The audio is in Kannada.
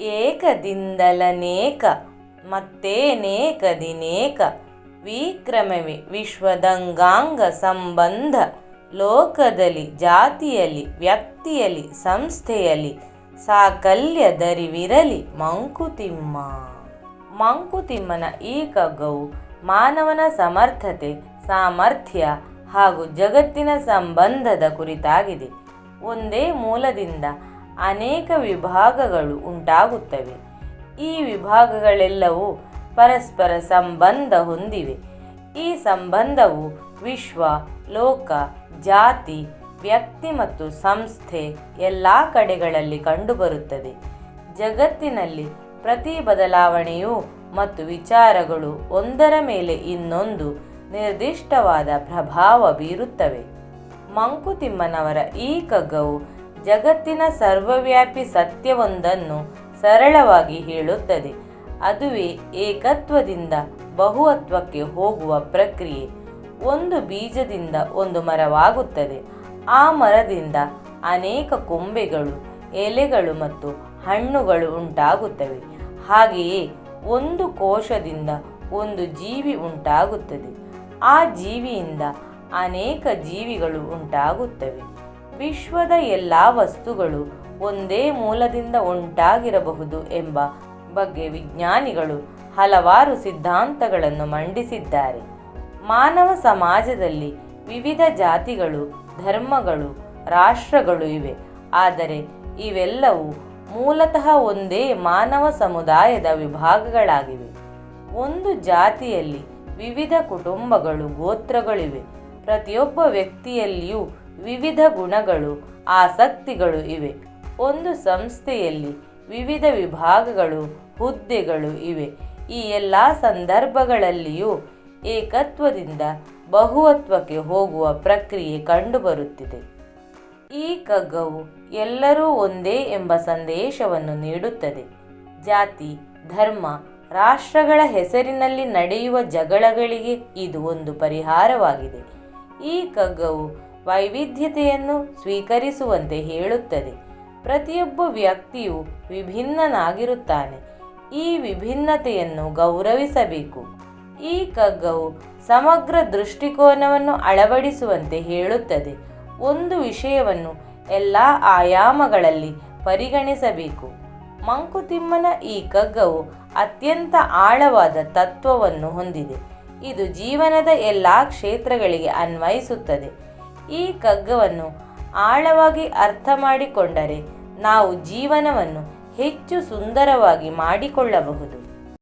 ಏಕದಿಂದಲನೇಕ, ಮತ್ತೇನೇಕದಿನೇಕ, ವಿಕ್ರಮವೇ ವಿಶ್ವದಂಗಾಂಗ ಸಂಬಂಧ, ಲೋಕದಲ್ಲಿ, ಜಾತಿಯಲ್ಲಿ, ವ್ಯಕ್ತಿಯಲ್ಲಿ, ಸಂಸ್ಥೆಯಲ್ಲಿ, ಸಾಕಲ್ಯದರಿವಿರಲಿ ಮಂಕುತಿಮ್ಮ. ಮಂಕುತಿಮ್ಮನ ಈ ಕಗ್ಗವು ಮಾನವನ ಸಮರ್ಥತೆ, ಸಾಮರ್ಥ್ಯ ಹಾಗೂ ಜಗತ್ತಿನ ಸಂಬಂಧದ ಕುರಿತಾಗಿದೆ. ಒಂದೇ ಮೂಲದಿಂದ ಅನೇಕ ವಿಭಾಗಗಳು ಉಂಟಾಗುತ್ತವೆ. ಈ ವಿಭಾಗಗಳೆಲ್ಲವೂ ಪರಸ್ಪರ ಸಂಬಂಧ ಹೊಂದಿವೆ. ಈ ಸಂಬಂಧವು ವಿಶ್ವ, ಲೋಕ, ಜಾತಿ, ವ್ಯಕ್ತಿ ಮತ್ತು ಸಂಸ್ಥೆ ಎಲ್ಲ ಕಡೆಗಳಲ್ಲಿ ಕಂಡುಬರುತ್ತದೆ. ಜಗತ್ತಿನಲ್ಲಿ ಪ್ರತಿ ಬದಲಾವಣೆಯು ಮತ್ತು ವಿಚಾರಗಳು ಒಂದರ ಮೇಲೆ ಇನ್ನೊಂದು ನಿರ್ದಿಷ್ಟವಾದ ಪ್ರಭಾವ ಬೀರುತ್ತವೆ. ಮಂಕುತಿಮ್ಮನವರ ಈ ಕಗ್ಗವು ಜಗತ್ತಿನ ಸರ್ವವ್ಯಾಪಿ ಸತ್ಯವೊಂದನ್ನು ಸರಳವಾಗಿ ಹೇಳುತ್ತದೆ. ಅದುವೇ ಏಕತ್ವದಿಂದ ಬಹುತ್ವಕ್ಕೆ ಹೋಗುವ ಪ್ರಕ್ರಿಯೆ. ಒಂದು ಬೀಜದಿಂದ ಒಂದು ಮರವಾಗುತ್ತದೆ. ಆ ಮರದಿಂದ ಅನೇಕ ಕೊಂಬೆಗಳು, ಎಲೆಗಳು ಮತ್ತು ಹಣ್ಣುಗಳು ಉಂಟಾಗುತ್ತವೆ. ಹಾಗೆಯೇ ಒಂದು ಕೋಶದಿಂದ ಒಂದು ಜೀವಿ ಉಂಟಾಗುತ್ತದೆ. ಆ ಜೀವಿಯಿಂದ ಅನೇಕ ಜೀವಿಗಳು ಉಂಟಾಗುತ್ತವೆ. ವಿಶ್ವದ ಎಲ್ಲ ವಸ್ತುಗಳು ಒಂದೇ ಮೂಲದಿಂದ ಉಂಟಾಗಿರಬಹುದು ಎಂಬ ಬಗ್ಗೆ ವಿಜ್ಞಾನಿಗಳು ಹಲವಾರು ಸಿದ್ಧಾಂತಗಳನ್ನು ಮಂಡಿಸಿದ್ದಾರೆ. ಮಾನವ ಸಮಾಜದಲ್ಲಿ ವಿವಿಧ ಜಾತಿಗಳು, ಧರ್ಮಗಳು, ರಾಷ್ಟ್ರಗಳು ಇವೆ. ಆದರೆ ಇವೆಲ್ಲವೂ ಮೂಲತಃ ಒಂದೇ ಮಾನವ ಸಮುದಾಯದ ವಿಭಾಗಗಳಾಗಿವೆ. ಒಂದು ಜಾತಿಯಲ್ಲಿ ವಿವಿಧ ಕುಟುಂಬಗಳು, ಗೋತ್ರಗಳಿವೆ. ಪ್ರತಿಯೊಬ್ಬ ವ್ಯಕ್ತಿಯಲ್ಲಿಯೂ ವಿವಿಧ ಗುಣಗಳು, ಆಸಕ್ತಿಗಳು ಇವೆ. ಒಂದು ಸಂಸ್ಥೆಯಲ್ಲಿ ವಿವಿಧ ವಿಭಾಗಗಳು, ಹುದ್ದೆಗಳು ಇವೆ. ಈ ಎಲ್ಲ ಸಂದರ್ಭಗಳಲ್ಲಿಯೂ ಏಕತ್ವದಿಂದ ಬಹುತ್ವಕ್ಕೆ ಹೋಗುವ ಪ್ರಕ್ರಿಯೆ ಕಂಡುಬರುತ್ತಿದೆ. ಈ ಕಗ್ಗವು ಎಲ್ಲರೂ ಒಂದೇ ಎಂಬ ಸಂದೇಶವನ್ನು ನೀಡುತ್ತದೆ. ಜಾತಿ, ಧರ್ಮ, ರಾಷ್ಟ್ರಗಳ ಹೆಸರಿನಲ್ಲಿ ನಡೆಯುವ ಜಗಳಗಳಿಗೆ ಇದು ಒಂದು ಪರಿಹಾರವಾಗಿದೆ. ಈ ಕಗ್ಗವು ವೈವಿಧ್ಯತೆಯನ್ನು ಸ್ವೀಕರಿಸುವಂತೆ ಹೇಳುತ್ತದೆ. ಪ್ರತಿಯೊಬ್ಬ ವ್ಯಕ್ತಿಯು ವಿಭಿನ್ನನಾಗಿರುತ್ತಾನೆ. ಈ ವಿಭಿನ್ನತೆಯನ್ನು ಗೌರವಿಸಬೇಕು. ಈ ಕಗ್ಗವು ಸಮಗ್ರ ದೃಷ್ಟಿಕೋನವನ್ನು ಅಳವಡಿಸುವಂತೆ ಹೇಳುತ್ತದೆ. ಒಂದು ವಿಷಯವನ್ನು ಎಲ್ಲ ಆಯಾಮಗಳಲ್ಲಿ ಪರಿಗಣಿಸಬೇಕು. ಮಂಕುತಿಮ್ಮನ ಈ ಕಗ್ಗವು ಅತ್ಯಂತ ಆಳವಾದ ತತ್ವವನ್ನು ಹೊಂದಿದೆ. ಇದು ಜೀವನದ ಎಲ್ಲ ಕ್ಷೇತ್ರಗಳಿಗೆ ಅನ್ವಯಿಸುತ್ತದೆ. ಈ ಕಗ್ಗವನ್ನು ಆಳವಾಗಿ ಅರ್ಥ ಮಾಡಿಕೊಂಡರೆ ನಾವು ಜೀವನವನ್ನು ಹೆಚ್ಚು ಸುಂದರವಾಗಿ ಮಾಡಿಕೊಳ್ಳಬಹುದು.